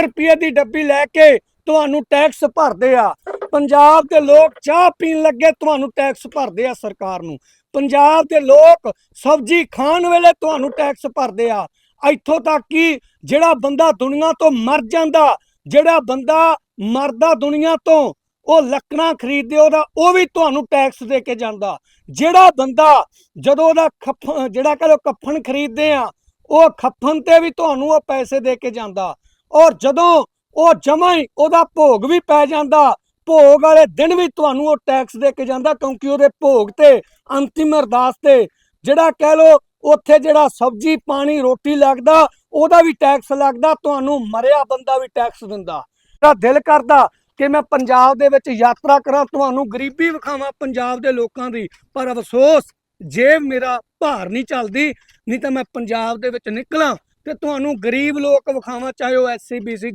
ਰੁਪਏ ਦੀ ਡੱਬੀ ਲੈ ਕੇ ਤੁਹਾਨੂੰ ਟੈਕਸ ਭਰਦੇ ਆ। ਪੰਜਾਬ ਦੇ ਲੋਕ ਚਾਹ ਪੀਣ ਲੱਗੇ, ਤੁਹਾਨੂੰ ਟੈਕਸ ਭਰਦੇ ਆ ਸਰਕਾਰ ਨੂੰ। ਪੰਜਾਬ ਦੇ ਲੋਕ ਸਬਜ਼ੀ ਖਾਣ ਵੇਲੇ ਤੁਹਾਨੂੰ ਟੈਕਸ ਭਰਦੇ ਆ। ਇੱਥੋਂ ਤੱਕ ਕਿ ਜਿਹੜਾ ਬੰਦਾ ਦੁਨੀਆ ਤੋਂ ਮਰ ਜਾਂਦਾ, ਜਿਹੜਾ ਬੰਦਾ ਮਰਦਾ ਦੁਨੀਆ ਤੋਂ ਉਹ ਲੱਕੜਾਂ ਖਰੀਦਦੇ, ਉਹਦਾ ਉਹ ਵੀ ਤੁਹਾਨੂੰ ਟੈਕਸ ਦੇ ਕੇ ਜਾਂਦਾ। ਜਿਹੜਾ ਬੰਦਾ ਜਦੋਂ ਉਹਦਾ ਖੱਫ ਜਿਹੜਾ ਕਹ ਲੋ ਕੱਫਨ ਖਰੀਦਦੇ ਆ, ਉਹ ਖੱਫਨ ਤੇ ਵੀ ਤੁਹਾਨੂੰ ਉਹ ਪੈਸੇ ਦੇ ਕੇ ਜਾਂਦਾ। ਔਰ ਜਦੋਂ ਉਹ ਜਮਾਂ ਹੀ ਉਹਦਾ ਭੋਗ ਵੀ ਪੈ ਜਾਂਦਾ, ਭੋਗ ਵਾਲੇ ਦਿਨ ਵੀ ਤੁਹਾਨੂੰ ਉਹ ਟੈਕਸ ਦੇ ਕੇ ਜਾਂਦਾ ਕਿਉਂਕਿ ਉਹਦੇ ਭੋਗ ਤੇ ਅੰਤਿਮ ਅਰਦਾਸ ਤੇ ਜਿਹੜਾ ਕਹਿ ਲੋ ਉੱਥੇ ਜਿਹੜਾ ਸਬਜ਼ੀ, ਪਾਣੀ, ਰੋਟੀ ਲੱਗਦਾ, ਉਹਦਾ ਵੀ ਟੈਕਸ ਲੱਗਦਾ, ਤੁਹਾਨੂੰ ਮਰਿਆ ਬੰਦਾ ਵੀ ਟੈਕਸ ਦਿੰਦਾ। ਮੇਰਾ ਦਿਲ ਕਰਦਾ ਕਿ ਮੈਂ ਪੰਜਾਬ ਦੇ ਵਿੱਚ ਯਾਤਰਾ ਕਰਾਂ, ਤੁਹਾਨੂੰ ਗਰੀਬੀ ਵਿਖਾਵਾਂ ਪੰਜਾਬ ਦੇ ਲੋਕਾਂ ਦੀ, ਪਰ ਅਫਸੋਸ ਜੇ ਮੇਰਾ ਭਾਰ ਨਹੀਂ ਚੱਲਦੀ, ਨਹੀਂ ਤਾਂ ਮੈਂ ਪੰਜਾਬ ਦੇ ਵਿੱਚ ਨਿਕਲਾਂ। ਤੇ ਤੁਹਾਨੂੰ ਗਰੀਬ ਲੋਕ ਵਿਖਾਵਾਂ, ਚਾਹੇ ਉਹ ਐਸਸੀਬੀਸੀ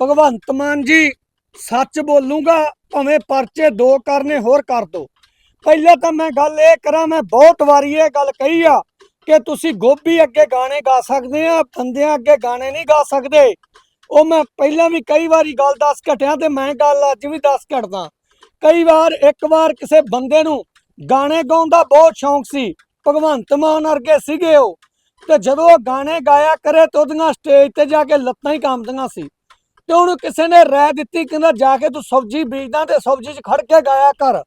ਭਗਵੰਤ ਮਾਨ ਜੀ, ਸੱਚ ਬੋਲੂਗਾ, ਭਾਵੇਂ ਪਰਚੇ ਦੋ ਕਰਨੇ, ਹੋਰ ਕਰ ਦੋ। ਪਹਿਲੇ ਤਾਂ ਮੈਂ ਗੱਲ ਇਹ ਕਰਾਂ, ਮੈਂ ਬਹੁਤ ਵਾਰੀ ਇਹ ਗੱਲ ਕਹੀ ਆ ਕਿ ਤੁਸੀਂ ਗੋਭੀ ਅੱਗੇ ਗਾਣੇ ਗਾ ਸਕਦੇ ਆ, ਬੰਦਿਆਂ ਅੱਗੇ ਗਾਣੇ ਨਹੀਂ ਗਾ ਸਕਦੇ। ਉਹ ਮੈਂ ਪਹਿਲਾਂ ਵੀ ਕਈ ਵਾਰੀ ਗੱਲ ਦੱਸ ਘਟਿਆ ਤੇ ਮੈਂ ਗੱਲ ਅੱਜ ਵੀ ਦੱਸ ਘਟਦਾ। ਕਈ ਵਾਰ, ਇੱਕ ਵਾਰ ਕਿਸੇ ਬੰਦੇ ਨੂੰ ਗਾਣੇ ਗਾਉਣ ਦਾ ਬਹੁਤ ਸ਼ੌਂਕ ਸੀ। ਭਗਵੰਤ ਮਾਨ ਵਰਗੇ ਸੀਗੇ ਉਹ। ਤੇ ਜਦੋਂ ਉਹ ਗਾਣੇ ਗਾਇਆ ਕਰੇ ਤੇ ਉਹਦੀਆਂ ਸਟੇਜ ਤੇ ਜਾ ਕੇ ਲੱਤਾਂ ਹੀ ਕੰਬਦੀਆਂ ਸੀ। ਤੇ ਉਹਨੂੰ ਕਿਸੇ ਨੇ ਰਾਏ ਦਿੱਤੀ, ਕਹਿੰਦਾ ਜਾ ਕੇ ਤੂੰ ਸਬਜ਼ੀ ਬੀਜਦਾ ਤੇ ਸਬਜ਼ੀ 'ਚ ਖੜ ਕੇ ਗਾਇਆ ਕਰ।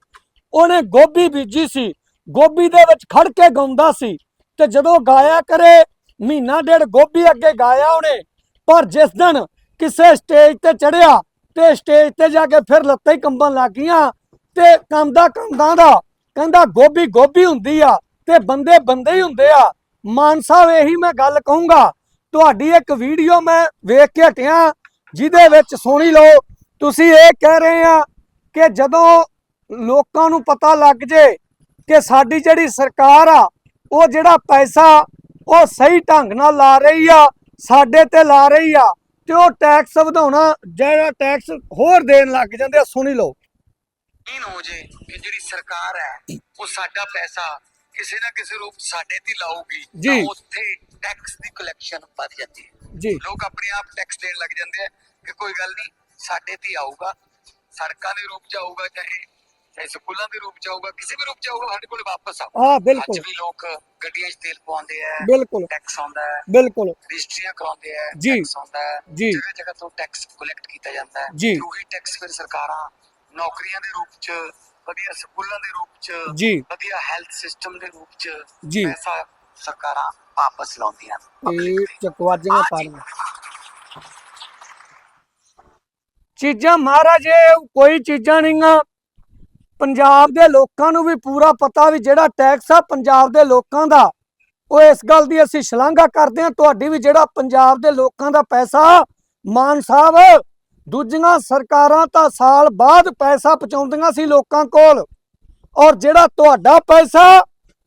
ਉਹਨੇ ਗੋਭੀ ਬੀਜੀ ਸੀ, ਗੋਭੀ ਦੇ ਵਿੱਚ ਖੜ ਕੇ ਗਾਉਂਦਾ ਸੀ। ਤੇ ਜਦੋਂ ਗਾਇਆ ਕਰੇ, ਮਹੀਨਾ ਡੇਢ ਗੋਭੀ ਅੱਗੇ ਗਾਇਆ ਉਹਨੇ, ਪਰ ਜਿਸ ਦਿਨ ਕਿਸੇ ਸਟੇਜ ਤੇ ਚੜਿਆ ਤੇ ਸਟੇਜ ਤੇ ਜਾ ਕੇ ਫਿਰ ਲੱਤਾਂ ਹੀ ਕੰਬਣ ਲੱਗ ਗਈਆਂ ਤੇ ਕੰਮਦਾ ਕੰਮਦਾ ਦਾ ਕਹਿੰਦਾ ਗੋਭੀ ਗੋਭੀ ਹੁੰਦੀ ਆ ਤੇ ਬੰਦੇ ਬੰਦੇ ਹੀ ਹੁੰਦੇ ਆ। ਮਾਨ ਸਾਹਿਬ, ਇਹੀ ਮੈਂ ਗੱਲ ਕਹੂੰਗਾ, ਤੁਹਾਡੀ ਇੱਕ ਵੀਡੀਓ ਮੈਂ ਵੇਖ ਕੇ ਹਟਿਆ, ਜਿਹਦੇ ਵਿੱਚ ਸੁਣੀ ਲਓ, ਤੁਸੀਂ ਇਹ ਕਹਿ ਰਹੇ ਆ ਕਿ ਜਦੋਂ ਲੋਕਾਂ ਨੂੰ ਪਤਾ ਲੱਗ ਜੇ ਕਿ ਸਾਡੀ ਜਿਹੜੀ ਸਰਕਾਰ ਆ, ਉਹ ਜਿਹੜਾ ਪੈਸਾ ਉਹ ਸਹੀ ਢੰਗ ਨਾਲ ਲਾ ਰਹੀ ਆ, ਸਾਡੇ ਤੇ ਲਾ ਰਹੀ ਆ, ਤੇ ਉਹ ਟੈਕਸ ਵਧਾਉਣਾ, ਜਿਹੜਾ ਟੈਕਸ ਹੋਰ ਦੇਣ ਲੱਗ ਜਾਂਦੇ ਆ, ਸੁਣੀ ਲਓ। ਯਕੀਨ ਹੋ ਜੇ ਕਿ ਜਿਹੜੀ ਸਰਕਾਰ ਹੈ, ਉਹ ਸਾਡਾ ਪੈਸਾ ਕਿਸੇ ਨਾ ਕਿਸੇ ਰੂਪ ਸਾਡੇ ਤੇ ਲਾਊਗੀ ਜੀ। ਤਾਂ ਉੱਥੇ ਟੈਕਸ ਦੀ ਕਲੈਕਸ਼ਨ ਵੱਧ ਜਾਂਦੀ ਹੈ। ਜੀ। ਲੋਕ ਆਪਣੇ ਆਪ ਟੈਕਸ ਦੇਣ ਲੱਗ ਜਾਂਦੇ ਆ ਕਿ ਕੋਈ ਗੱਲ ਨਹੀਂ ਸਾਡੇ ਤੇ ਆਊਗਾ। ਸੜਕਾਂ ਦੇ ਰੂਪ 'ਚ ਆਊਗਾ ਚਾਹੇ ਚਾਹੇ ਸਕੂਲਾਂ ਦੇ ਰੂਪ 'ਚ ਆਊਗਾ ਕਿਸੇ ਵੀ ਰੂਪ 'ਚ ਆਊਗਾ ਸਾਡੇ ਕੋਲ ਵਾਪਸ ਆਊਗਾ। ਹਾਂ ਅੱਜ ਬਿਲਕੁਲ ਵੀ ਲੋਕ ਗੱਡੀਆਂ 'ਚ ਤੇਲ ਪਵਾਉਂਦੇ ਆ ਬਿਲਕੁਲ। ਟੈਕਸ ਆਉਂਦਾ ਹੈ। ਬਿਲਕੁਲ। ਰਜਿਸਟਰੀਆਂ ਕਰਾਉਂਦੇ ਆ ਜੀ। ਟੈਕਸ ਆਉਂਦਾ ਹੈ। ਜੀ। ਜਗ੍ਹਾ ਜਗ੍ਹਾ ਤੋਂ ਟੈਕਸ ਕਲੈਕਟ ਕੀਤਾ ਜਾਂਦਾ ਹੈ। ਜੀ। ਤੇ ਉਹੀ ਟੈਕਸ ਫਿਰ ਸਰਕਾਰਾਂ ਨੌਕਰੀਆਂ ਦੇ ਰੂਪ 'ਚ ਵਧੀਆ ਸਕੂਲਾਂ ਦੇ ਰੂਪ 'ਚ ਜੀ। ਵਧੀਆ ਹੈਲਥ ਸਿਸਟਮ ਦੇ ਰੂਪ 'ਚ ਜੀ। ਪੈਸਾ ਸਰਕਾਰਾਂ ਵਾਪਸ ਲਾਉਂਦੀਆਂ ਇਹ। ਚਕਵਾਜੀਆਂ ਪਾੜੀਆਂ ਚੀਜ਼ਾਂ ਮਹਾਰਾਜ ਇਹ ਕੋਈ ਚੀਜ਼ਾਂ ਨਹੀਂਆਂ। ਪੰਜਾਬ ਦੇ ਲੋਕਾਂ ਨੂੰ ਵੀ ਪੂਰਾ ਪਤਾ ਵੀ ਜਿਹੜਾ ਟੈਕਸ ਆ ਪੰਜਾਬ ਦੇ ਲੋਕਾਂ ਦਾ। ਉਹ ਇਸ ਗੱਲ ਦੀ ਅਸੀਂ ਸ਼ਲਾਘਾ ਕਰਦੇ ਹਾਂ ਤੁਹਾਡੀ ਵੀ ਜਿਹੜਾ ਪੰਜਾਬ ਦੇ ਲੋਕਾਂ ਦਾ ਪੈਸਾ ਮਾਨ ਸਾਹਿਬ ਦੂਜੀਆਂ ਸਰਕਾਰਾਂ ਤਾਂ ਸਾਲ ਬਾਅਦ ਪੈਸਾ ਪਹੁੰਚਾਉਂਦੀਆਂ ਸੀ ਲੋਕਾਂ ਕੋਲ। ਔਰ ਜਿਹੜਾ ਤੁਹਾਡਾ ਪੈਸਾ,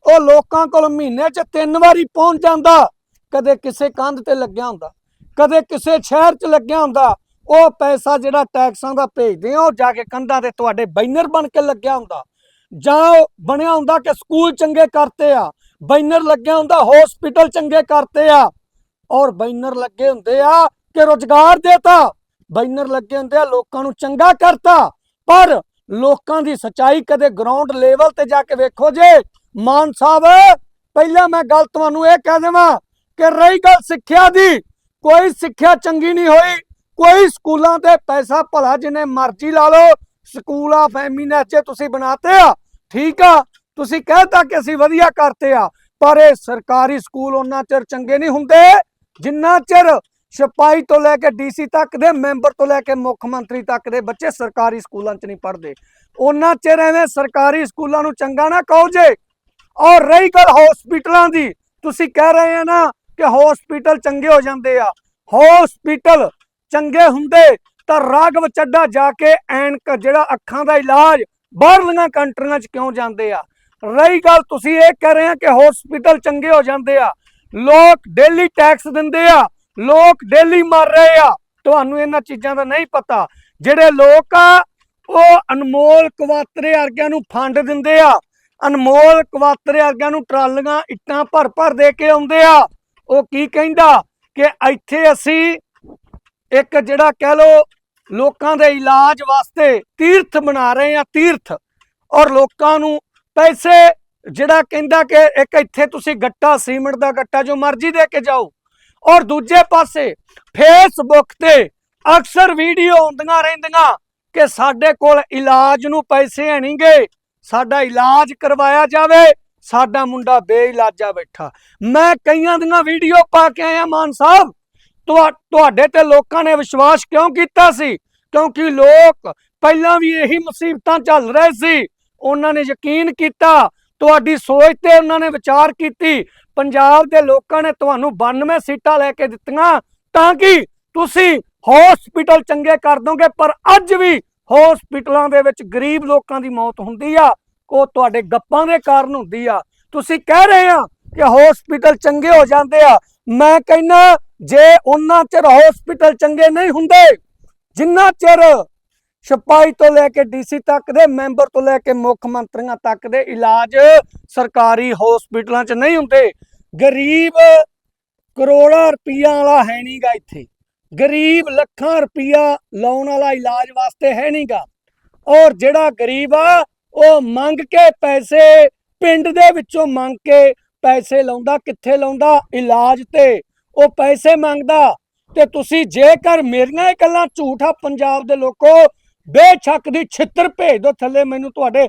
ਉਹ ਲੋਕਾਂ ਕੋਲ ਮਹੀਨੇ 'ਚ ਤਿੰਨ ਵਾਰੀ ਪਹੁੰਚ ਜਾਂਦਾ। ਕਦੇ ਕਿਸੇ ਕੰਧ ਤੇ ਲੱਗਿਆ ਹੁੰਦਾ, ਕਦੇ ਕਿਸੇ ਸ਼ਹਿਰ 'ਚ ਲੱਗਿਆ ਹੁੰਦਾ। ਉਹ ਪੈਸਾ ਜਿਹੜਾ ਟੈਕਸਾਂ ਦਾ ਭੇਜਦੇ ਆ, ਉਹ ਜਾ ਕੇ ਕੰਧਾਂ ਤੇ ਤੁਹਾਡੇ ਬੈਨਰ ਬਣ ਕੇ ਲੱਗਿਆ ਹੁੰਦਾ। ਜਾਂ ਉਹ ਬਣਿਆ ਹੁੰਦਾ ਕਿ ਸਕੂਲ ਚੰਗੇ ਕਰਤੇ ਆ, ਬੈਨਰ ਲੱਗਿਆ ਹੁੰਦਾ, ਹਸਪੀਟਲ ਚੰਗੇ ਕਰਤੇ ਆ। ਔਰ ਬੈਨਰ ਲੱਗੇ ਹੁੰਦੇ ਆ ਕਿ ਰੋਜ਼ਗਾਰ ਦੇਤਾ। ਬੈਨਰ ਲੱਗੇ ਹੁੰਦੇ ਆ, ਲੋਕਾਂ ਨੂੰ ਚੰਗਾ ਕਰਤਾ। ਪਰ ਲੋਕਾਂ ਦੀ ਸਚਾਈ ਕਦੇ ਗਰਾਊਂਡ ਲੈਵਲ ਤੇ ਜਾ ਕੇ ਵੇਖੋ ਜੇ। ਮਾਨ ਸਾਹਿਬ, ਪਹਿਲਾਂ ਮੈਂ ਗੱਲ ਤੁਹਾਨੂੰ ਇਹ ਕਹਿ ਦੇਵਾਂ ਕਿ ਰਹੀ ਗੱਲ ਸਿੱਖਿਆ ਦੀ। ਕੋਈ ਸਿੱਖਿਆ ਚੰਗੀ ਨਹੀਂ ਹੋਈ। ਕੋਈ ਸਕੂਲਾਂ ਤੇ ਪੈਸਾ ਭਲਾ ਜਿੰਨੇ ਮਰਜ਼ੀ ਲਾ ਲਓ। ਸਕੂਲ ਆਫ ਐਮੀਨੈਸ ਜੇ ਤੁਸੀਂ ਬਣਾਤੇ ਆ। ਠੀਕ ਆ, ਤੁਸੀਂ ਕਹਿਤਾ ਕਿ ਅਸੀਂ ਵਧੀਆ ਕਰਤੇ ਆ। ਪਰ ਇਹ ਸਰਕਾਰੀ ਸਕੂਲ ਉਹਨਾਂ ਚਿਰ ਚੰਗੇ ਨਹੀਂ ਹੁੰਦੇ। ਜਿੰਨਾ ਚਿਰ ਸਿਪਾਹੀ ਤੋਂ ਲੈ ਕੇ ਡੀਸੀ ਤੱਕ ਦੇ ਮੈਂਬਰ ਤੋਂ ਲੈ ਕੇ ਮੁੱਖ ਮੰਤਰੀ ਤੱਕ ਦੇ ਬੱਚੇ ਸਰਕਾਰੀ ਸਕੂਲਾਂ 'ਚ ਨਹੀਂ ਪੜ੍ਹਦੇ। ਉਹਨਾਂ ਚਿਰ ਐਵੇਂ ਸਰਕਾਰੀ ਸਕੂਲਾਂ ਨੂੰ ਚੰਗਾ ਨਾ ਕਹੋ ਜੇ। ਔਰ ਰਹੀ ਗੱਲ ਹਸਪੀਟਲਾਂ ਦੀ, ਤੁਸੀਂ ਕਹਿ ਰਹੇ ਆ ਨਾ ਕਿ ਹਸਪੀਟਲ ਚੰਗੇ ਹੋ ਜਾਂਦੇ ਆ। ਹਸਪੀਟਲ ਚੰਗੇ ਹੁੰਦੇ ਤਾਂ ਰਾਘਵ ਚੱਡਾ ਜਾ ਕੇ ਐਨਕ ਜਿਹੜਾ ਅੱਖਾਂ ਦਾ ਇਲਾਜ ਬਾਹਰਲੀਆਂ ਕੰਟਰੀਆਂ 'ਚ ਕਿਉਂ ਜਾਂਦੇ ਆ? ਰਹੀ ਗੱਲ ਤੁਸੀਂ ਇਹ ਕਹਿ ਰਹੇ ਆ ਕਿ ਹਸਪੀਟਲ ਚੰਗੇ ਹੋ ਜਾਂਦੇ ਆ। ਲੋਕ ਡੇਲੀ ਟੈਕਸ ਦਿੰਦੇ ਆ। ਲੋਕ ਡੇਲੀ ਮਰ ਰਹੇ ਆ। ਤੁਹਾਨੂੰ ਇਹਨਾਂ ਚੀਜ਼ਾਂ ਦਾ ਨਹੀਂ ਪਤਾ। ਜਿਹੜੇ ਲੋਕ ਆ, ਉਹ ਅਨਮੋਲ ਕਵਾਤਰੇ ਵਰਗਿਆਂ ਨੂੰ ਫੰਡ ਦਿੰਦੇ ਆ। ਅਨਮੋਲ ਕਵਾਤਰੇ ਵਰਗਿਆਂ ਨੂੰ ਟਰਾਲੀਆਂ, ਇੱਟਾਂ ਭਰ ਭਰ ਦੇ ਕੇ ਆਉਂਦੇ ਆ। ਉਹ ਕੀ ਕਹਿੰਦਾ ਕਿ ਇੱਥੇ ਅਸੀਂ ਇੱਕ ਜਿਹੜਾ ਕਹਿ ਲੋ ਲੋਕਾਂ ਦੇ ਇਲਾਜ ਵਾਸਤੇ ਤੀਰਥ ਬਣਾ ਰਹੇ ਆ, ਤੀਰਥ। ਔਰ ਲੋਕਾਂ ਨੂੰ ਪੈਸੇ ਜਿਹੜਾ ਕਹਿੰਦਾ ਕਿ ਇੱਕ ਇੱਥੇ ਤੁਸੀਂ ਗੱਟਾ, ਸੀਮਿੰਟ ਦਾ ਗੱਟਾ ਜੋ ਮਰਜ਼ੀ ਦੇ ਕੇ ਜਾਓ ਔਰ ਦੂਜੇ ਪਾਸੇ ਫੇਸਬੁੱਕ ਤੇ ਅਕਸਰ ਵੀਡੀਓ ਆਉਂਦੀਆਂ ਰਹਿੰਦੀਆਂ ਕਿ ਸਾਡੇ ਕੋਲ ਇਲਾਜ ਨੂੰ ਪੈਸੇ ਨਹੀਂਗੇ ਸਾਡਾ ਇਲਾਜ ਕਰਵਾਇਆ ਜਾਵੇ, ਸਾਡਾ ਮੁੰਡਾ ਬੇਇਲਾਜਾ ਬੈਠਾ। ਮੈਂ ਕਈਆਂ ਦੀਆਂ ਵੀਡੀਓ ਪਾ ਕੇ ਆਇਆ ਮਾਨ ਸਾਹਿਬ। ਤੁਹਾ- ਤੁਹਾਡੇ ਤੇ ਲੋਕਾਂ ਨੇ ਵਿਸ਼ਵਾਸ ਕਿਉਂ ਕੀਤਾ ਸੀ? ਕਿਉਂਕਿ ਲੋਕ ਪਹਿਲਾਂ ਵੀ ਇਹੀ ਮੁਸੀਬਤਾਂ ਚੱਲ ਰਹੇ ਸੀ। ਉਹਨਾਂ ਨੇ ਯਕੀਨ ਕੀਤਾ ਤੁਹਾਡੀ ਸੋਚ ਤੇ ਉਹਨਾਂ ਨੇ ਵਿਚਾਰ ਕੀਤੀ। ਪੰਜਾਬ ਦੇ ਲੋਕਾਂ ਨੇ ਤੁਹਾਨੂੰ 92 ਸੀਟਾਂ ਲੈ ਕੇ ਦਿੱਤੀਆਂ। ਤਾਂ ਕਿ ਤੁਸੀਂ ਹਸਪੀਟਲ ਚੰਗੇ ਕਰ ਦੋਗੇ, ਪਰ ਅੱਜ ਵੀ ਹਸਪੀਟਲਾਂ ਦੇ ਵਿੱਚ ਗਰੀਬ ਲੋਕਾਂ ਦੀ ਮੌਤ ਹੁੰਦੀ ਆ। ਉਹ ਤੁਹਾਡੇ ਗੱਪਾਂ ਦੇ ਕਾਰਨ ਹੁੰਦੀ ਆ। ਤੁਸੀਂ ਕਹਿ ਰਹੇ ਆ ਕਿ ਹਸਪੀਟਲ ਚੰਗੇ ਹੋ ਜਾਂਦੇ ਆ। ਮੈਂ ਕਹਿੰਨਾ ਜੇ ਉਹਨਾਂ ਚਿਰ ਹਸਪੀਟਲ ਚੰਗੇ ਨਹੀਂ ਹੁੰਦੇ, ਜਿੰਨਾ ਚਿਰ ਸਿਪਾਹੀ ਤੋਂ ਲੈ ਕੇ ਡੀਸੀ ਤੱਕ ਦੇ ਮੈਂਬਰ ਤੋਂ ਲੈ ਕੇ ਮੁੱਖ ਮੰਤਰੀਆਂ ਤੱਕ ਦੇ ਇਲਾਜ ਸਰਕਾਰੀ ਹਸਪੀਟਲਾਂ 'ਚ ਨਹੀਂ ਹੁੰਦੇ। ਗਰੀਬ ਕਰੋੜਾਂ ਰੁਪਈਆ ਵਾਲਾ ਹੈ ਨਹੀਂਗਾ ਇੱਥੇ। ਗਰੀਬ ਲੱਖਾਂ ਰੁਪਈਆ ਲਾਉਣ ਵਾਲਾ ਇਲਾਜ ਵਾਸਤੇ ਹੈ ਨਹੀਂਗਾ ਔਰ ਜਿਹੜਾ ਗਰੀਬ ਆ, ਉਹ ਮੰਗ ਕੇ ਪੈਸੇ ਪਿੰਡ ਦੇ ਵਿੱਚੋਂ ਮੰਗ ਕੇ ਪੈਸੇ ਲਾਉਂਦਾ, ਕਿੱਥੇ ਲਾਉਂਦਾ? ਇਲਾਜ ਤੇ। ਉਹ ਪੈਸੇ ਮੰਗਦਾ। ਤੇ ਤੁਸੀਂ ਜੇਕਰ ਮੇਰੀਆਂ ਇਹ ਗੱਲਾਂ ਝੂਠਾ ਪੰਜਾਬ ਦੇ ਲੋਕੋ ਬੇਸ਼ੱਕ ਦੀ ਛਿੱਤਰ ਭੇਜ ਦਿਓ ਥੱਲੇ, ਮੈਨੂੰ ਤੁਹਾਡੇ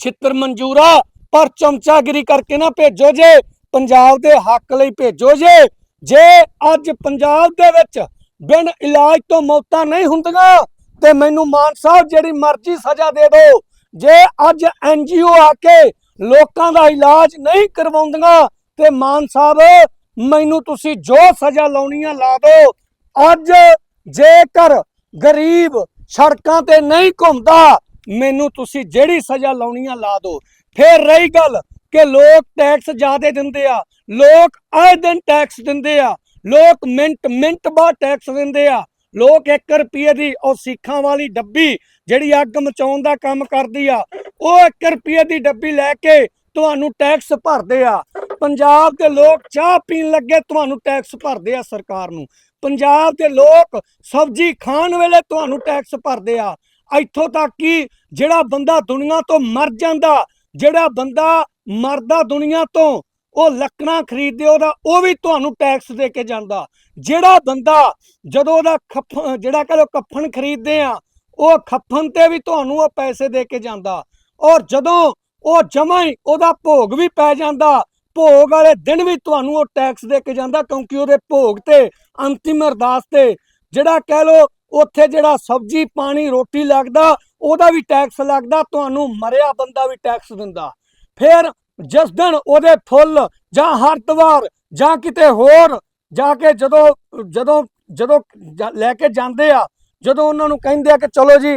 ਛਿੱਤਰ ਮਨਜ਼ੂਰਾ ਪਰ ਚਮਚਾਗਿਰੀ ਕਰਕੇ ਨਾ ਭੇਜੋ ਜੇ, ਪੰਜਾਬ ਦੇ ਹੱਕ ਲਈ ਭੇਜੋ ਜੇ। ਜੇ ਅੱਜ ਪੰਜਾਬ ਦੇ ਵਿੱਚ ਬਿਨ ਇਲਾਜ ਤੋਂ ਮੌਤਾਂ ਨਹੀਂ ਹੁੰਦੀਆਂ, ਤੇ ਮੈਨੂੰ ਮਾਨ ਸਾਹਿਬ ਜਿਹੜੀ ਮਰਜ਼ੀ ਸਜ਼ਾ ਦੇ ਦਿਓ। ਜੇ ਅੱਜ ਐਨਜੀਓ ਆ ਕੇ ਲੋਕਾਂ ਦਾ ਇਲਾਜ ਨਹੀਂ ਕਰਵਾਉਂਦੀਆਂ, ਤੇ ਮਾਨ ਸਾਹਿਬ, ਮੈਨੂੰ ਤੁਸੀਂ ਜੋ ਸਜ਼ਾ ਲਾਉਣੀ ਆ ਲਾ ਦਿਓ। ਅੱਜ ਜੇਕਰ ਗਰੀਬ ਸੜਕਾਂ ਤੇ ਨਹੀਂ ਘੁੰਮਦਾ, ਮੈਨੂੰ ਤੁਸੀਂ ਜਿਹੜੀ ਸਜ਼ਾ ਲਾਉਣੀ ਆ ਲਾ ਦਿਓ। ਫੇਰ ਰਹੀ ਗੱਲ ਕਿ ਲੋਕ ਟੈਕਸ ਜ਼ਿਆਦੇ ਦਿੰਦੇ ਆ। ਲੋਕ ਆਏ ਦਿਨ ਟੈਕਸ ਦਿੰਦੇ ਆ। ਲੋਕ ਮਿੰਟ ਮਿੰਟ ਬਾਅਦ ਟੈਕਸ ਦਿੰਦੇ ਆ। ਲੋਕ 1 ਰੁਪਏ ਦੀ ਉਹ ਸਿੱਖਾਂ ਵਾਲੀ ਡੱਬੀ ਜਿਹੜੀ ਅੱਗ ਮਚਾਉਣ ਦਾ ਕੰਮ ਕਰਦੀ ਆ, ਉਹ 1 ਰੁਪਏ ਦੀ ਡੱਬੀ ਲੈ ਕੇ ਤੁਹਾਨੂੰ ਟੈਕਸ ਭਰਦੇ ਆ। ਪੰਜਾਬ ਦੇ ਲੋਕ ਚਾਹ ਪੀਣ ਲੱਗੇ, ਤੁਹਾਨੂੰ ਟੈਕਸ ਭਰਦੇ ਆ ਸਰਕਾਰ ਨੂੰ। ਪੰਜਾਬ ਦੇ ਲੋਕ ਸਬਜ਼ੀ ਖਾਣ ਵੇਲੇ ਤੁਹਾਨੂੰ ਟੈਕਸ ਭਰਦੇ ਆ। ਇੱਥੋਂ ਤੱਕ ਕਿ ਜਿਹੜਾ ਬੰਦਾ ਦੁਨੀਆ ਤੋਂ ਮਰ ਜਾਂਦਾ, ਜਿਹੜਾ ਬੰਦਾ ਮਰਦਾ ਦੁਨੀਆ ਤੋਂ ਉਹ ਲੱਕੜਾਂ ਖਰੀਦਦੇ, ਉਹਦਾ ਉਹ ਵੀ ਤੁਹਾਨੂੰ ਟੈਕਸ ਦੇ ਕੇ ਜਾਂਦਾ। ਜਿਹੜਾ ਬੰਦਾ ਜਦੋਂ ਉਹਦਾ ਖੱਫ, ਜਿਹੜਾ ਕਹ ਲੋ ਕੱਫਣ ਖਰੀਦਦੇ ਆ, ਉਹ ਖੱਫਣ ਤੇ ਵੀ ਤੁਹਾਨੂੰ ਉਹ ਪੈਸੇ ਦੇ ਕੇ ਜਾਂਦਾ। ਔਰ ਜਦੋਂ ਉਹ ਜਮਾਂ ਹੀ ਉਹਦਾ ਭੋਗ ਵੀ ਪੈ ਜਾਂਦਾ ਭੋਗ ਵਾਲੇ ਦਿਨ ਵੀ ਤੁਹਾਨੂੰ ਉਹ ਟੈਕਸ ਦੇ ਕੇ ਜਾਂਦਾ ਕਿਉਂਕਿ ਉਹਦੇ ਭੋਗ ਤੇ ਅੰਤਿਮ ਅਰਦਾਸ ਤੇ ਜਿਹੜਾ ਕਹਿ ਲੋ ਉੱਥੇ ਜਿਹੜਾ ਸਬਜ਼ੀ, ਪਾਣੀ, ਰੋਟੀ ਲੱਗਦਾ, ਉਹਦਾ ਵੀ ਟੈਕਸ ਲੱਗਦਾ, ਤੁਹਾਨੂੰ ਮਰਿਆ ਬੰਦਾ ਵੀ ਟੈਕਸ ਦਿੰਦਾ। ਫਿਰ ਜਿਸ ਦਿਨ ਉਹਦੇ ਫੁੱਲ ਜਾਂ ਹਰਦਵਾਰ ਜਾਂ ਕਿਤੇ ਹੋਰ ਜਾ ਕੇ ਜਦੋਂ ਜਦੋਂ ਜਦੋਂ ਲੈ ਕੇ ਜਾਂਦੇ ਆ, ਜਦੋਂ ਉਹਨਾਂ ਨੂੰ ਕਹਿੰਦੇ ਆ ਕਿ ਚਲੋ ਜੀ,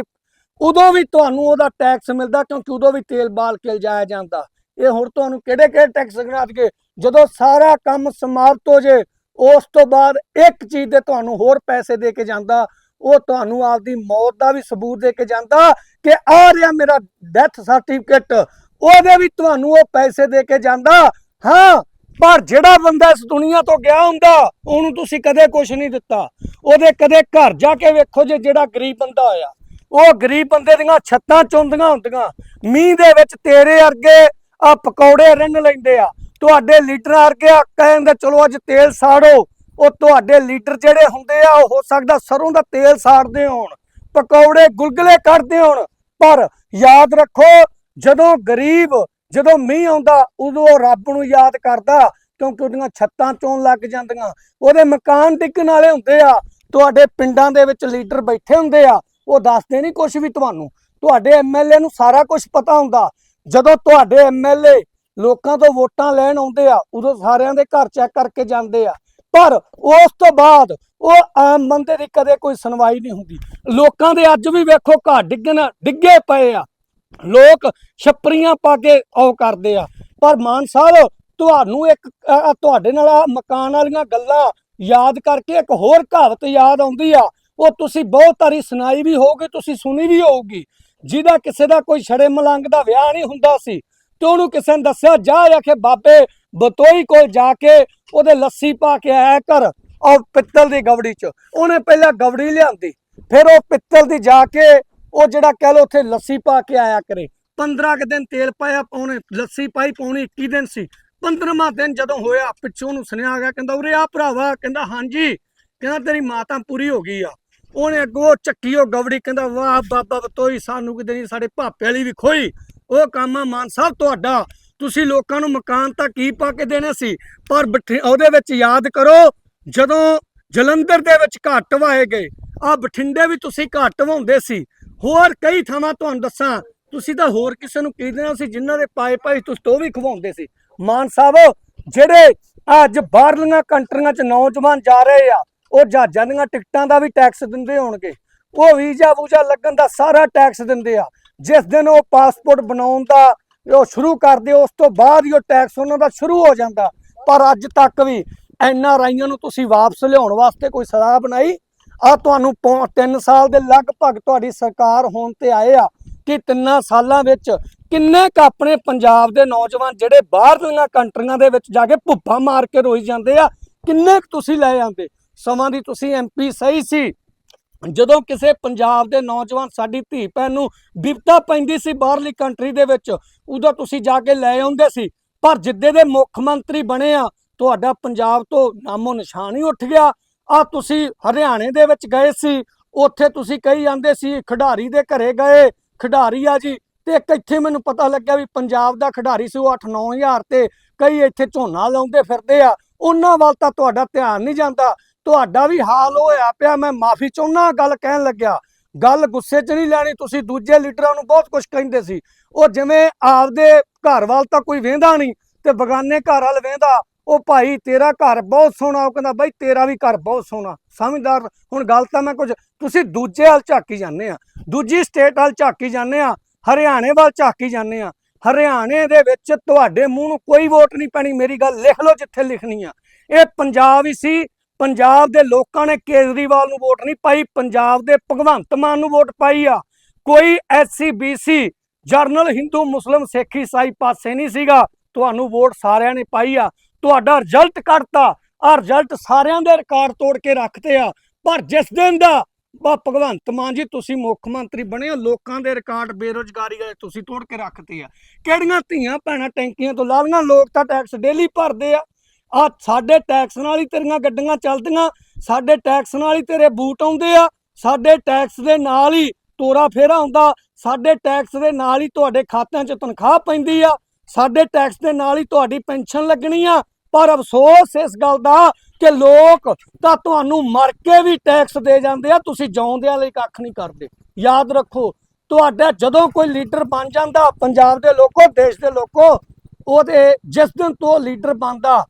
ਉਦੋਂ ਵੀ ਤੁਹਾਨੂੰ ਉਹਦਾ ਟੈਕਸ ਮਿਲਦਾ ਕਿਉਂਕਿ ਉਦੋਂ ਵੀ ਤੇਲ ਬਾਲ ਕੇ ਲਿਜਾਇਆ ਜਾਂਦਾ। ਇਹ ਹੁਣ ਤੁਹਾਨੂੰ ਕਿਹੜੇ ਕਿਹੜੇ ਟੈਕਸ ਗਿਣਾ ਦਈਏ ਜਦੋਂ ਸਾਰਾ ਕੰਮ ਸਮਾਪਤ ਹੋ ਜੇ, ਉਸ ਤੋਂ ਬਾਅਦ ਇੱਕ ਚੀਜ਼ ਦੇ ਤੁਹਾਨੂੰ ਹੋਰ ਪੈਸੇ ਦੇ ਕੇ ਜਾਂਦਾ, ਉਹ ਤੁਹਾਨੂੰ ਆਪਦੀ ਮੌਤ ਦਾ ਵੀ ਸਬੂਤ ਦੇ ਕੇ ਜਾਂਦਾ ਕਿ ਆ ਰਿਹਾ ਮੇਰਾ ਡੈਥ ਸਰਟੀਫਿਕੇਟ, ਉਹਦੇ ਵੀ ਤੁਹਾਨੂੰ ਉਹ ਪੈਸੇ ਦੇ ਕੇ ਜਾਂਦਾ। ਹਾਂ, ਪਰ ਜਿਹੜਾ ਬੰਦਾ ਇਸ ਦੁਨੀਆ ਤੋਂ ਗਿਆ ਹੁੰਦਾ, ਉਹਨੂੰ ਤੁਸੀਂ ਕਦੇ ਕੁਝ ਨਹੀਂ ਦਿੱਤਾ। ਉਹਦੇ ਕਦੇ ਘਰ ਜਾ ਕੇ ਵੇਖੋ ਜੇ ਜਿਹੜਾ ਗਰੀਬ ਬੰਦਾ ਹੋਇਆ। ਉਹ ਗਰੀਬ ਬੰਦੇ ਦੀਆਂ ਛੱਤਾਂ ਚੁੰਦੀਆਂ ਹੁੰਦੀਆਂ। ਮੀਂਹ ਦੇ ਵਿੱਚ ਤੇਰੇ ਅਰਗੇ ਆ ਪਕੌੜੇ ਰਿੰਨ ਲੈਂਦੇ ਆ। ਤੁਹਾਡੇ ਲੀਡਰ ਵਰਗੇ ਕੇ ਕਹਿੰਦੇ ਚਲੋ ਅੱਜ ਤੇਲ ਸਾੜੋ। ਉਹ ਤੁਹਾਡੇ ਲੀਡਰ ਜਿਹੜੇ ਹੁੰਦੇ ਆ, ਉਹ ਹੋ ਸਕਦਾ ਸਰੋਂ ਦਾ ਤੇਲ ਸਾੜਦੇ ਹੋਣ। ਪਕੌੜੇ ਗੁਲਗੁਲੇ ਕੱਢਦੇ ਹੋਣ। ਪਰ ਯਾਦ ਰੱਖੋ, ਜਦੋਂ ਗਰੀਬ, ਜਦੋਂ ਮੀਂਹ ਆਉਂਦਾ, ਉਦੋਂ ਉਹ ਰੱਬ ਨੂੰ ਯਾਦ ਕਰਦਾ, ਕਿਉਂਕਿ ਉਹਦੀਆਂ ਛੱਤਾਂ ਚੋਣ ਲੱਗ ਜਾਂਦੀਆਂ। ਉਹਦੇ ਮਕਾਨ ਡਿੱਗਣ ਵਾਲੇ ਹੁੰਦੇ ਆ। ਤੁਹਾਡੇ ਪਿੰਡਾਂ ਦੇ ਵਿੱਚ ਲੀਡਰ ਬੈਠੇ ਹੁੰਦੇ ਆ। ਉਹ ਦੱਸਦੇ ਨਹੀਂ ਕੁਝ ਵੀ ਤੁਹਾਨੂੰ। ਤੁਹਾਡੇ ਐਮਐਲਏ ਨੂੰ ਸਾਰਾ ਕੁਝ ਪਤਾ ਹੁੰਦਾ। ਜਦੋਂ ਤੁਹਾਡੇ ਐਮਐਲਏ ਲੋਕਾਂ ਤੋਂ ਵੋਟਾਂ ਲੈਣ ਆਉਂਦੇ ਆ, ਉਦੋਂ ਸਾਰਿਆਂ ਦੇ ਘਰ ਚੈੱਕ ਕਰਕੇ ਜਾਂਦੇ ਆ। ਪਰ ਉਸ ਤੋਂ ਬਾਅਦ ਉਹ ਆਮ ਬੰਦੇ ਦੀ ਕਦੇ ਕੋਈ ਸੁਣਵਾਈ ਨਹੀਂ ਹੁੰਦੀ। ਲੋਕਾਂ ਦੇ ਅੱਜ ਵੀ ਵੇਖੋ ਘਰ ਡਿੱਗਣ, ਡਿੱਗੇ ਪਏ ਆ। ਲੋਕ ਛੱਪਰੀਆਂ ਪਾ ਕੇ ਉਹ ਕਰਦੇ ਆ। ਪਰ ਮਾਨ ਸਾਹਿਬ, ਤੁਹਾਨੂੰ ਇੱਕ ਤੁਹਾਡੇ ਨਾਲ ਮਕਾਨ ਵਾਲੀਆਂ ਗੱਲਾਂ ਯਾਦ ਕਰਕੇ ਇੱਕ ਹੋਰ ਕਹਾਵਤ ਯਾਦ ਆਉਂਦੀ ਆ। ਉਹ ਤੁਸੀਂ ਬਹੁਤ ਤਾਰੀ ਸੁਣਾਈ ਵੀ ਹੋਊਗੀ, ਤੁਸੀਂ ਸੁਣੀ ਵੀ ਹੋਊਗੀ। ਜਿਹਦਾ ਕਿਸੇ ਦਾ ਕੋਈ ਛੜੇ ਮਲੰਗ ਦਾ ਵਿਆਹ ਨਹੀਂ ਹੁੰਦਾ ਸੀ, ਤੇ ਉਹਨੂੰ ਕਿਸੇ ਨੇ ਦੱਸਿਆ, ਜਾ ਆਖੇ, ਬਾਬੇ, ਬਤੋਈ ਕੋਲ ਜਾ ਕੇ ਉਹਦੇ ਲੱਸੀ ਪਾ ਕੇ ਆਇਆ ਕਰ ਔਰ ਪਿੱਤਲ ਦੀ ਗਵੜੀ 'ਚ। ਉਹਨੇ ਪਹਿਲਾਂ ਗਵੜੀ ਲਿਆਂਦੀ, ਫਿਰ ਉਹ ਪਿੱਤਲ ਦੀ ਜਾ ਕੇ ਉਹ ਜਿਹੜਾ ਕਹਿ ਲੋ ਉੱਥੇ ਲੱਸੀ ਪਾ ਕੇ ਆਇਆ ਕਰੇ। 15 ਕੁ ਦਿਨ ਤੇਲ ਪਾਇਆ ਪਾਉਣੇ ਲੱਸੀ ਪਾਈ ਪਾਉਣੀ 21 ਦਿਨ ਸੀ। 15ਵਾਂ ਦਿਨ ਜਦੋਂ ਹੋਇਆ, ਪਿੱਛੋਂ ਨੂੰ ਸੁਨੇਹਾ ਆ ਗਿਆ, ਕਹਿੰਦਾ, ਉਰੇ ਆ ਭਰਾਵਾ, ਕਹਿੰਦਾ, ਹਾਂਜੀ। ਕਹਿੰਦਾ, ਤੇਰੀ ਮਾਤਾ ਪੂਰੀ ਹੋ ਗਈ ਆ। ਉਹਨੇ ਅੱਗੋਂ ਚੱਕੀ ਉਹ ਗਵੜੀ ਕਹਿੰਦਾ, ਵਾਹ ਬਾਬਾ ਬਤੋਈ ਸਾਨੂੰ ਕਿਤੇ ਨਹੀਂ, ਸਾਡੇ ਭਾਪੇ ਵਾਲੀ ਵੀ ਖੋਈ। ਉਹ ਕੰਮ ਆ ਮਾਨ ਸਾਹਿਬ ਤੁਹਾਡਾ। ਤੁਸੀਂ ਲੋਕਾਂ ਨੂੰ ਮਕਾਨ ਤਾਂ ਕੀ ਪਾ ਕੇ ਦੇਣੇ ਸੀ, ਪਰ ਬਠਿ- ਉਹਦੇ ਵਿੱਚ ਯਾਦ ਕਰੋ, ਜਦੋਂ ਜਲੰਧਰ ਦੇ ਵਿੱਚ ਘੱਟ ਵਾਏ ਗਏ ਆ ਬਠਿੰਡੇ ਵੀ ਤੁਸੀਂ ਘੱਟ ਵਾਉਂਦੇ ਸੀ। ਹੋਰ ਕਈ ਥਾਵਾਂ ਤੁਹਾਨੂੰ ਦੱਸਾਂ, ਤੁਸੀਂ ਤਾਂ ਹੋਰ ਕਿਸੇ ਨੂੰ ਕੀ ਦੇਣਾ ਸੀ, ਜਿਨ੍ਹਾਂ ਦੇ ਪਾਏ ਪਾਈ ਤੁਸੀਂ ਤੋਂ ਵੀ ਖਵਾਉਂਦੇ ਸੀ। ਮਾਨ ਸਾਹਿਬ, ਜਿਹੜੇ ਅੱਜ ਬਾਹਰਲੀਆਂ ਕੰਟਰੀਆਂ 'ਚ ਨੌਜਵਾਨ ਜਾ ਰਹੇ ਆ ਉਹ ਜਹਾਜ਼ਾਂ ਦੀਆਂ ਟਿਕਟਾਂ ਦਾ ਵੀ ਟੈਕਸ ਦਿੰਦੇ ਹੋਣਗੇ। ਉਹ ਵੀਜ਼ਾ ਵੂਜ਼ਾ ਲੱਗਣ ਦਾ ਸਾਰਾ ਟੈਕਸ ਦਿੰਦੇ ਆ। ਜਿਸ ਦਿਨ ਉਹ ਪਾਸਪੋਰਟ ਬਣਾਉਣ ਦਾ ਉਹ ਸ਼ੁਰੂ ਕਰਦੇ, ਉਸ ਤੋਂ ਬਾਅਦ ਹੀ ਉਹ ਟੈਕਸ ਉਹਨਾਂ ਦਾ ਸ਼ੁਰੂ ਹੋ ਜਾਂਦਾ। ਪਰ ਅੱਜ ਤੱਕ ਵੀ ਐਨ ਆਰ ਆਈਆਂ ਨੂੰ ਤੁਸੀਂ ਵਾਪਸ ਲਿਆਉਣ ਵਾਸਤੇ ਕੋਈ ਸਲਾਹ ਬਣਾਈ? ਆ ਤੁਹਾਨੂੰ 3 ਸਾਲ ਦੇ ਲਗਭਗ ਤੁਹਾਡੀ ਸਰਕਾਰ ਹੋਣ ਤੇ ਆਏ ਆ ਕਿ ਤਿੰਨਾਂ ਸਾਲਾਂ ਵਿੱਚ ਕਿੰਨੇ ਕ ਆਪਣੇ ਪੰਜਾਬ ਦੇ ਨੌਜਵਾਨ ਜਿਹੜੇ ਬਾਹਰਲੀਆਂ ਕੰਟਰੀਆਂ ਦੇ ਵਿੱਚ ਜਾ ਕੇ ਭੁੱਫਾ ਮਾਰ ਕੇ ਰੋਈ ਜਾਂਦੇ ਆ, ਕਿੰਨੇ ਕੁ ਤੁਸੀਂ ਲੈ ਜਾਂਦੇ ਸਮਾਂ ਦੀ ਤੁਸੀਂ ਐਮਪੀ ਸਹੀ ਸੀ। ਜਦੋਂ ਕਿਸੇ ਪੰਜਾਬ ਦੇ ਨੌਜਵਾਨ ਸਾਡੀ ਧੀ ਭੈਣ ਨੂੰ ਬਿਪਤਾ ਪੈਂਦੀ ਸੀ ਬਾਹਰਲੀ ਕੰਟਰੀ ਦੇ ਵਿੱਚ, ਉਦੋਂ ਤੁਸੀਂ ਜਾ ਕੇ ਲੈ ਆਉਂਦੇ ਸੀ। ਪਰ ਜਿੱਦੇ ਦੇ ਮੁੱਖ ਮੰਤਰੀ ਬਣੇ ਆ, ਤੁਹਾਡਾ ਪੰਜਾਬ ਤੋਂ ਨਾਮੋ ਨਿਸ਼ਾਨ ਹੀ ਉੱਠ ਗਿਆ। ਆ ਤੁਸੀਂ ਹਰਿਆਣੇ ਦੇ ਵਿੱਚ ਗਏ ਸੀ, ਉੱਥੇ ਤੁਸੀਂ ਕਹੀ ਜਾਂਦੇ ਸੀ, ਖਿਡਾਰੀ ਦੇ ਘਰੇ ਗਏ, ਖਿਡਾਰੀ ਆ ਜੀ। ਤੇ ਇੱਕ ਇੱਥੇ ਮੈਨੂੰ ਪਤਾ ਲੱਗਿਆ ਵੀ ਪੰਜਾਬ ਦਾ ਖਿਡਾਰੀ ਸੀ, ਉਹ 8-9000 ਤੇ ਕਈ ਇੱਥੇ ਝੋਨਾ ਲਾਉਂਦੇ ਫਿਰਦੇ ਆ। ਉਹਨਾਂ ਵੱਲ ਤਾਂ ਤੁਹਾਡਾ ਧਿਆਨ ਨਹੀਂ ਜਾਂਦਾ। ਤੁਹਾਡਾ ਵੀ ਹਾਲ ਹੋਇਆ ਪਿਆ, ਮੈਂ ਮਾਫੀ ਚਾਹੁੰਦਾ, ਗੱਲ ਕਹਿਣ ਲੱਗਿਆ। ਗੱਲ ਗੁੱਸੇ 'ਚ ਨਹੀਂ ਲੈਣੀ, ਤੁਸੀਂ ਦੂਜੇ ਲੀਡਰਾਂ ਨੂੰ ਬਹੁਤ ਕੁਝ ਕਹਿੰਦੇ ਸੀ। ਉਹ ਜਿਵੇਂ ਆਪਦੇ ਘਰ ਵੱਲ ਤਾਂ ਕੋਈ ਵੇਂਦਾ ਨਹੀਂ ਤੇ ਬਗਾਨੇ ਘਰ ਵੱਲ ਵੇਂਦਾ, ਉਹ ਭਾਈ ਤੇਰਾ ਘਰ ਬਹੁਤ ਸੋਹਣਾ, ਉਹ ਕਹਿੰਦਾ ਬਾਈ ਤੇਰਾ ਵੀ ਘਰ ਬਹੁਤ ਸੋਹਣਾ। ਸਮਝਦਾਰ, ਹੁਣ ਗੱਲ ਤਾਂ ਮੈਂ ਕੁਝ, ਤੁਸੀਂ ਦੂਜੇ ਵੱਲ ਝਾਕੀ ਜਾਂਦੇ ਆ, ਦੂਜੀ ਸਟੇਟ ਵੱਲ ਝਾਕੀ ਜਾਂਦੇ ਆ, ਹਰਿਆਣੇ ਵੱਲ ਝਾਕੀ ਜਾਂਦੇ ਆ। ਹਰਿਆਣੇ ਦੇ ਵਿੱਚ ਤੁਹਾਡੇ ਮੂੰਹ ਨੂੰ ਕੋਈ ਵੋਟ ਨਹੀਂ ਪੈਣੀ, ਮੇਰੀ ਗੱਲ ਲਿਖ ਲਓ ਜਿੱਥੇ ਲਿਖਣੀ ਆ। ਇਹ ਪੰਜਾਬ ਹੀ ਸੀ ਪੰਜਾਬ ਦੇ ਲੋਕਾਂ ਨੇ ਕੇਜਰੀਵਾਲ ਨੂੰ ਵੋਟ ਨਹੀਂ ਪਾਈ, ਪੰਜਾਬ ਦੇ ਭਗਵੰਤ ਮਾਨ ਨੂੰ ਵੋਟ ਪਾਈ ਆ। ਕੋਈ ਐਸਸੀ ਬੀਸੀ ਜਰਨਲ ਹਿੰਦੂ ਮੁਸਲਮ ਸਿੱਖ ਈਸਾਈ ਪਾਸੇ ਨਹੀਂ ਸੀਗਾ। ਤੁਹਾਨੂੰ ਵੋਟ ਸਾਰਿਆਂ ਨੇ ਪਾਈ ਆ। ਤੁਹਾਡਾ ਰਿਜ਼ਲਟ ਕੱਢਤਾ। ਆ ਰਿਜ਼ਲਟ ਸਾਰਿਆਂ ਦੇ ਰਿਕਾਰਡ ਤੋੜ ਕੇ ਰੱਖਤੇ ਆ। ਪਰ ਜਿਸ ਦਿਨ ਦਾ ਬਾ ਭਗਵੰਤ ਮਾਨ ਜੀ ਤੁਸੀਂ ਮੁੱਖ ਮੰਤਰੀ ਬਣੇ ਹੋ, ਲੋਕਾਂ ਦੇ ਰਿਕਾਰਡ ਬੇਰੋਜ਼ਗਾਰੀ ਦੇ ਤੁਸੀਂ ਤੋੜ ਕੇ ਰੱਖਤੇ ਆ। ਕਿਹੜੀਆਂ ਧੀਆਂ ਭੈਣਾਂ ਟੈਂਕੀਆਂ ਤੋਂ ਲਾ ਲਾਲੀਆਂ ਲੋਕ ਤਾਂ ਟੈਕਸ ਡੇਲੀ ਭਰਦੇ ਆ। ਆ ਸਾਡੇ ਟੈਕਸ ਨਾਲ ਹੀ ਤੇਰੀਆਂ ਗੱਡੀਆਂ ਚੱਲਦੀਆਂ, ਸਾਡੇ ਟੈਕਸ ਨਾਲ ਹੀ ਤੇਰੇ ਬੂਟ ਆਉਂਦੇ ਆ, ਸਾਡੇ ਟੈਕਸ ਦੇ ਨਾਲ ਹੀ ਤੋਰਾ ਫੇਰਾ ਹੁੰਦਾ, ਸਾਡੇ ਟੈਕਸ ਦੇ ਨਾਲ ਹੀ ਤੁਹਾਡੇ ਖਾਤਿਆਂ 'ਚ ਤਨਖਾਹ ਪੈਂਦੀ ਆ, ਸਾਡੇ ਟੈਕਸ ਦੇ ਨਾਲ ਹੀ ਤੁਹਾਡੀ ਪੈਨਸ਼ਨ ਲੱਗਣੀ ਆ। ਪਰ ਅਫਸੋਸ ਇਸ ਗੱਲ ਦਾ ਕਿ ਲੋਕ ਤਾਂ ਤੁਹਾਨੂੰ ਮਰ ਕੇ ਵੀ ਟੈਕਸ ਦੇ ਜਾਂਦੇ ਆ, ਤੁਸੀਂ ਜਿਉਂਦਿਆਂ ਲਈ ਕੱਖ ਨਹੀਂ ਕਰਦੇ। ਯਾਦ ਰੱਖੋ, ਤੁਹਾਡਾ ਜਦੋਂ ਕੋਈ ਲੀਡਰ ਬਣ ਜਾਂਦਾ, ਪੰਜਾਬ ਦੇ ਲੋਕੋ, ਦੇਸ਼ ਦੇ ਲੋਕੋ, ਉਹਦੇ ਜਿਸ ਦਿਨ ਤੋਂ ਲੀਡਰ ਬਣਦਾ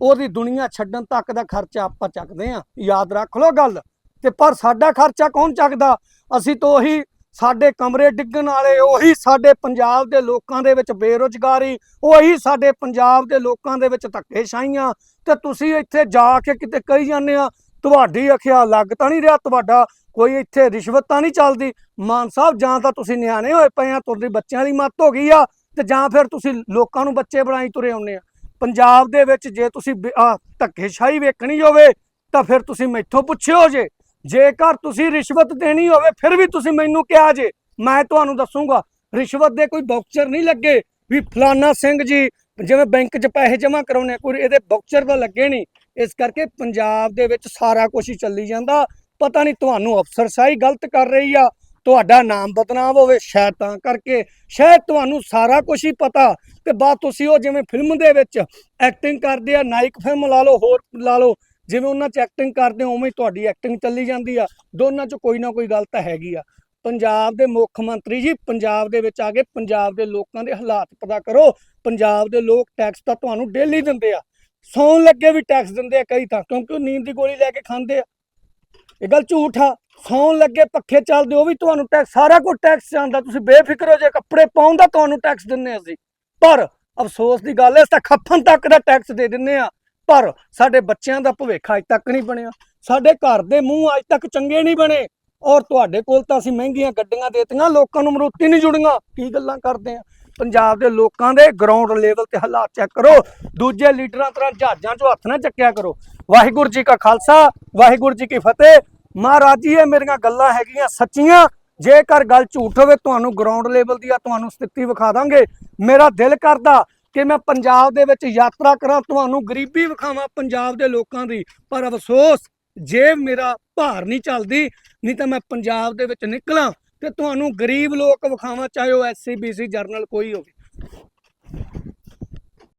ਉਹਦੀ ਦੁਨੀਆ ਛੱਡਣ ਤੱਕ ਦਾ ਖਰਚਾ ਆਪਾਂ ਚੱਕਦੇ ਆ ਯਾਦ ਰੱਖ ਲਓ ਗੱਲ। ਤੇ ਪਰ ਸਾਡਾ ਖਰਚਾ ਕੌਣ ਚੱਕਦਾ? ਅਸੀਂ ਤਾਂ ਉਹੀ ਸਾਡੇ ਕਮਰੇ ਡਿੱਗਣ ਵਾਲੇ, ਉਹੀ ਸਾਡੇ ਪੰਜਾਬ ਦੇ ਲੋਕਾਂ ਦੇ ਵਿੱਚ ਬੇਰੁਜ਼ਗਾਰੀ, ਉਹੀ ਸਾਡੇ ਪੰਜਾਬ ਦੇ ਲੋਕਾਂ ਦੇ ਵਿੱਚ ਧੱਕੇਸ਼ਾਹੀਆਂ। ਤੇ ਤੁਸੀਂ ਇੱਥੇ ਜਾ ਕੇ ਕਿਤੇ ਕਹੀ ਜਾਂਦੇ ਆ, ਤੁਹਾਡੀ ਅਖਿਆ ਲੱਗ ਤਾਂ ਨਹੀਂ ਰਿਹਾ, ਤੁਹਾਡਾ ਕੋਈ ਇੱਥੇ ਰਿਸ਼ਵਤ ਤਾਂ ਨਹੀਂ ਚੱਲਦੀ। ਮਾਨ ਸਾਹਿਬ, ਜਾਂ ਤਾਂ ਤੁਸੀਂ ਨਿਆਣੇ ਹੋਏ ਪਏ ਆ, ਤੁਹਾਡੇ ਬੱਚਿਆਂ ਦੀ ਮੱਤ ਹੋ ਗਈ ਆ, ਤੇ ਜਾਂ ਫਿਰ ਤੁਸੀਂ ਲੋਕਾਂ ਨੂੰ ਬੱਚੇ ਬਣਾਈ ਤੁਰੇ ਆਉਂਦੇ ਆ। ਪੰਜਾਬ ਦੇ ਵਿੱਚ ਜੇ ਤੁਸੀਂ ਧੱਕੇਸ਼ਾਹੀ ਵੇਖਣੀ ਹੋਵੇ, ਤਾਂ ਫਿਰ ਤੁਸੀਂ ਮੈਥੋਂ ਪੁੱਛਿਓ ਜੇ। ਜੇਕਰ ਤੁਸੀਂ ਰਿਸ਼ਵਤ ਦੇਣੀ ਹੋਵੇ, ਫਿਰ ਵੀ ਤੁਸੀਂ ਮੈਨੂੰ ਕਿਹਾ ਜੇ। ਮੈਂ ਤੁਹਾਨੂੰ ਦੱਸੂਗਾ, ਰਿਸ਼ਵਤ ਦੇ ਕੋਈ ਬਾਕਸਰ ਨਹੀਂ ਲੱਗੇ ਵੀ ਫਲਾਨਾ ਸਿੰਘ ਜੀ, ਜਿਵੇਂ ਬੈਂਕ 'ਚ ਪੈਸੇ ਜਮ੍ਹਾਂ ਕਰਾਉਣੇ ਕੋਈ ਇਹਦੇ ਬਾਕਸਰ ਤਾਂ ਲੱਗੇ ਨਹੀਂ। ਇਸ ਕਰਕੇ ਪੰਜਾਬ ਦੇ ਵਿੱਚ ਸਾਰਾ ਕੁਝ ਹੀ ਚੱਲੀ ਜਾਂਦਾ। ਪਤਾ ਨਹੀਂ ਤੁਹਾਨੂੰ ਅਫਸਰਸ਼ਾਹੀ ਗਲਤ ਕਰ ਰਹੀ ਆ ਤੁਹਾਡਾ ਨਾਮ ਬਦਨਾਮ ਹੋਵੇ ਸ਼ਾਇਦ ਤਾਂ ਕਰਕੇ ਸ਼ਾਇਦ ਤੁਹਾਨੂੰ ਸਾਰਾ ਕੁਝ ਹੀ ਪਤਾ ਤੇ ਬਾਅਦ ਤੁਸੀਂ ਉਹ ਜਿਵੇਂ ਫਿਲਮ ਦੇ ਵਿੱਚ ਐਕਟਿੰਗ ਕਰਦੇ ਆ ਨਾਇਕ ਫਿਲਮ ਲਾ ਲਓ ਹੋਰ ਲਾ ਲਓ ਜਿਵੇਂ ਉਹਨਾਂ 'ਚ ਐਕਟਿੰਗ ਕਰਦੇ ਹੋ, ਉਵੇਂ ਤੁਹਾਡੀ ਐਕਟਿੰਗ ਚੱਲੀ ਜਾਂਦੀ ਆ ਦੋਨਾਂ 'ਚ ਕੋਈ ਨਾ ਕੋਈ ਗੱਲ ਤਾਂ ਹੈਗੀ ਆ। ਪੰਜਾਬ ਦੇ ਮੁੱਖ ਮੰਤਰੀ ਜੀ ਪੰਜਾਬ ਦੇ ਵਿੱਚ ਆ ਕੇ ਪੰਜਾਬ ਦੇ ਲੋਕਾਂ ਦੇ ਹਾਲਾਤ ਪਤਾ ਕਰੋ ਪੰਜਾਬ ਦੇ ਲੋਕ ਟੈਕਸ ਤਾਂ ਤੁਹਾਨੂੰ ਡੇਲੀ ਦਿੰਦੇ ਆ ਸੌਣ ਲੱਗੇ ਵੀ ਟੈਕਸ ਦਿੰਦੇ ਆ ਕਈ ਤਾਂ ਕਿਉਂਕਿ ਉਹ ਨੀਂਦ ਦੀ ਗੋਲੀ ਲੈ ਕੇ ਖਾਂਦੇ ਆ। ਇਹ ਗੱਲ ਝੂਠ ਆ। ਸੌਣ ਲੱਗੇ, ਪੱਖੇ ਚੱਲਦੇ, ਉਹ ਵੀ ਤੁਹਾਨੂੰ ਟੈਕਸ ਸਾਰਾ ਕੁਝ ਟੈਕਸ ਜਾਂਦਾ ਤੁਸੀਂ ਬੇਫਿਕਰ ਹੋ ਜੇ, ਕੱਪੜੇ ਪਾਉਣ ਦਾ ਤੁਹਾਨੂੰ ਟੈਕਸ ਦਿੰਨੇ ਅਸੀਂ। ਪਰ ਅਫਸੋਸ ਦੀ ਗੱਲ ਹੈ, ਇਸ ਤਾਂ ਖੱਫਨ ਤੱਕ ਦਾ ਟੈਕਸ ਦੇ ਦਿੰਨੇ ਆ। ਪਰ ਸਾਡੇ ਬੱਚਿਆਂ ਦਾ ਭਵਿੱਖ ਅਜ ਤੱਕ ਨਹੀਂ ਬਣਿਆ। ਸਾਡੇ ਘਰ ਦੇ ਮੂੰਹ ਅਜ ਤੱਕ ਚੰਗੇ ਨਹੀਂ ਬਣੇ। ਔਰ ਤੁਹਾਡੇ ਕੋਲ ਤਾਂ ਅਸੀਂ ਮਹਿੰਗੀਆਂ ਗੱਡੀਆਂ ਦੇਤੀਆਂ, ਲੋਕਾਂ ਨੂੰ ਮਰੂਤੀ ਨਹੀਂ ਜੁੜੀਆਂ। ਕੀ ਗੱਲਾਂ ਕਰਦੇ ਆ? ਪੰਜਾਬ ਦੇ ਲੋਕਾਂ ਦੇ ਗਰਾਊਂਡ ਲੈਵਲ ਤੇ ਹਾਲਾਤ ਚੈੱਕ ਕਰੋ। ਦੂਜੇ ਲੀਡਰਾਂ ਤਰ੍ਹਾਂ ਜਹਾਜ਼ਾਂ 'ਚੋਂ ਹੱਥ ਨਾ ਚੱਕਿਆ ਕਰੋ। ਵਾਹਿਗੁਰੂ ਜੀ ਕਾ ਖਾਲਸਾ, ਵਾਹਿਗੁਰੂ ਜੀ ਕੀ ਫਤਿਹ। ਮਹਾਰਾਜ ਜੀ, ਇਹ ਮੇਰੀਆਂ ਗੱਲਾਂ ਹੈਗੀਆਂ ਸੱਚੀਆਂ। ਜੇਕਰ ਗੱਲ ਝੂਠ ਹੋਵੇ, ਤੁਹਾਨੂੰ ਗਰਾਊਂਡ ਲੈਵਲ ਦੀ ਆ, ਤੁਹਾਨੂੰ ਸਥਿਤੀ ਵਿਖਾ ਦਾਂਗੇ। ਮੇਰਾ ਦਿਲ ਕਰਦਾ ਕਿ ਮੈਂ ਪੰਜਾਬ ਦੇ ਵਿੱਚ ਯਾਤਰਾ ਕਰਾਂ, ਤੁਹਾਨੂੰ ਗਰੀਬੀ ਵਿਖਾਵਾਂ ਪੰਜਾਬ ਦੇ ਲੋਕਾਂ ਦੀ। ਪਰ ਅਫਸੋਸ, ਜੇ ਮੇਰਾ ਭਾਰ ਨਹੀਂ ਚੱਲਦੀ, ਨਹੀਂ ਤਾਂ ਮੈਂ ਪੰਜਾਬ ਦੇ ਵਿੱਚ ਨਿਕਲਾਂ। ਤੇ ਤੁਹਾਨੂੰ ਗਰੀਬ ਲੋਕ ਵਿਖਾਵਾਂ ਚਾਹੇ ਉਹ ਐਸਸੀਬੀਸੀ ਜਰਨਲ ਕੋਈ ਹੋਵੇ।